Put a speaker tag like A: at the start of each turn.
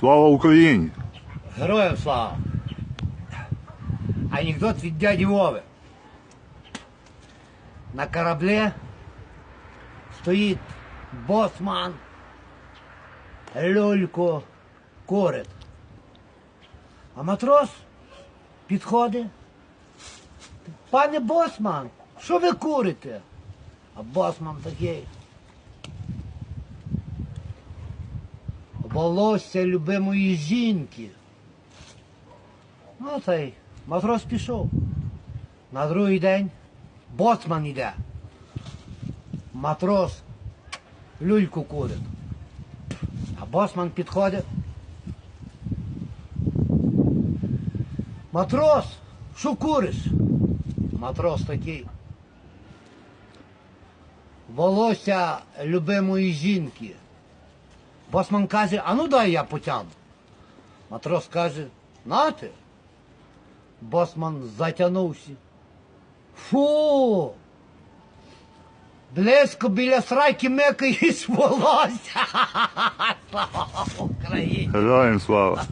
A: Слава Україні!
B: Героям слава! Анекдот від дяді Вови. На кораблі стоїть босман, люльку курить. А матрос підходить. Пане босман, що ви курите? А босман такий. Волосся любимої жінки. Ну, та й матрос пішов. На другий день боцман йде. Матрос люльку курить. А боцман підходить. Матрос, що куриш? Матрос такий. Волосся любимої жінки. Босман каже, а ну дай я потягну. Матрос каже, нате. Босман затягнувся. Фу! Близько біля срайки мекаєш волосся. Слава Україні!
A: Героям слава!